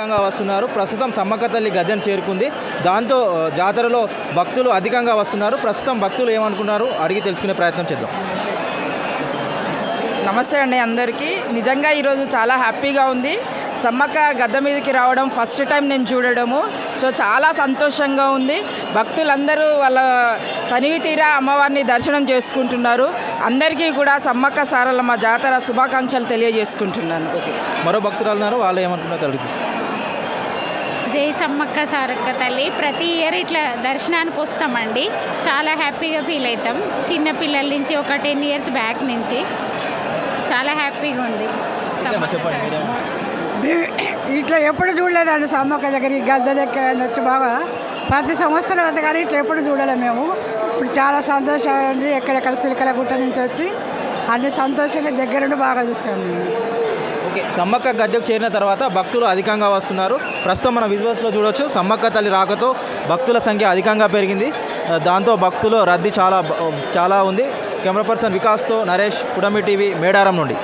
అధికంగా వస్తున్నారు. ప్రస్తుతం సమ్మక్క తల్లి గద్దెను చేరుకుంది. దాంతో జాతరలో భక్తులు అధికంగా వస్తున్నారు. ప్రస్తుతం భక్తులు ఏమనుకున్నారు? అడిగి తెలుసుకునే ప్రయత్నం చేద్దాం. నమస్తే అండి అందరికీ. నిజంగా ఈరోజు చాలా హ్యాపీగా ఉంది. సమ్మక్క గద్ద మీదకి రావడం ఫస్ట్ టైం నేను చూడడము. సో చాలా సంతోషంగా ఉంది. భక్తులందరూ వాళ్ళ తనివి తీరా అమ్మవారిని దర్శనం చేసుకుంటున్నారు. అందరికీ కూడా సమ్మక్క సారలమ్మ జాతర శుభాకాంక్షలు తెలియజేసుకుంటున్నాను. మరో భక్తులు ఉన్నారు వాళ్ళు ఏమనుకున్నారో అడుగు జై సమ్మక్క సారక్క తల్లి ప్రతి ఇయర్ ఇట్లా దర్శనానికి వస్తామండి. చాలా హ్యాపీగా ఫీల్ అవుతాం. చిన్న పిల్లల నుంచి ఒక టెన్ ఇయర్స్ బ్యాక్ నుంచి చాలా హ్యాపీగా ఉంది. ఇట్లా ఎప్పుడు చూడలేదండి సమ్మక్క దగ్గర ఈ గద్దె లెక్క వచ్చి బాగా. ప్రతి సంవత్సరం అంత కానీ ఇట్లా ఎప్పుడు చూడలే మేము. ఇప్పుడు చాలా సంతోషంగా ఉంది. ఎక్కడెక్కడ సిలికల గుట్ట నుంచి వచ్చి అన్ని సంతోషంగా దగ్గరుండి బాగా చూస్తాను నేను ఓకే సమ్మక్క గద్దెకు చేరిన తర్వాత భక్తులు అధికంగా వస్తున్నారు. ప్రస్తుతం మన విజువల్స్లో చూడొచ్చు. సమ్మక్క తల్లి రాకతో భక్తుల సంఖ్య అధికంగా పెరిగింది. దాంతో భక్తులు రద్దీ చాలా చాలా ఉంది. కెమెరా పర్సన్ వికాస్తో నరేష్ పుడమి టీవీ మేడారం నుండి.